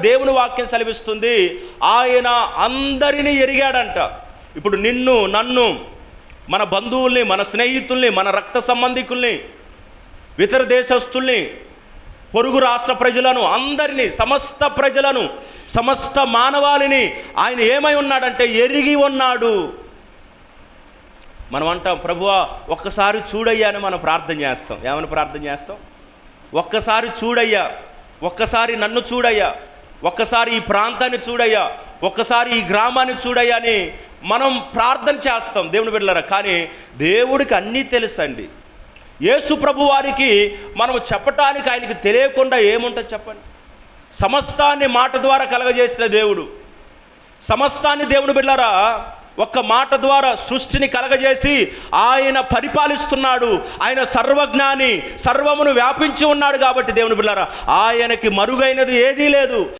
దేవుని వాక్యం సెలవిస్తుంది ఆయన అందరినీ ఎరిగాడంట. ఇప్పుడు నిన్ను నన్ను మన బంధువుల్ని మన స్నేహితుల్ని మన రక్త సంబంధికుల్ని ఇతర దేశస్తుల్ని పొరుగు రాష్ట్ర ప్రజలను అందరినీ సమస్త ప్రజలను సమస్త మానవాళిని ఆయన ఏమై ఉన్నాడంటే ఎరిగి ఉన్నాడు. మనం అంటాం ప్రభువా ఒక్కసారి చూడయ్యా అని మనం ప్రార్థన చేస్తాం. ఏమని ప్రార్థన చేస్తాం? ఒక్కసారి చూడయ్యా ఒక్కసారి నన్ను చూడయ్యా ఒక్కసారి ఈ ప్రాంతాన్ని చూడయ్యా ఒక్కసారి ఈ గ్రామాన్ని చూడయ్యా అని మనం ప్రార్థన చేస్తాం దేవుని బిడ్డలారా. కానీ దేవుడికి అన్నీ తెలుసండి. యేసు ప్రభు వారికి మనం చెప్పటానికి ఆయనకి తెలియకుండా ఏముంటుంది చెప్పండి? సమస్తాన్ని మాట ద్వారా కలగజేసిన దేవుడు. సమస్తాన్ని దేవుడు బిడ్డారా ఒక్క మాట ద్వారా సృష్టిని కలగజేసి ఆయన పరిపాలిస్తున్నాడు. ఆయన సర్వజ్ఞాని సర్వమును వ్యాపించి ఉన్నాడు కాబట్టి దేవుని బిళ్ళారా ఆయనకి మరుగైనది ఏదీ లేదు.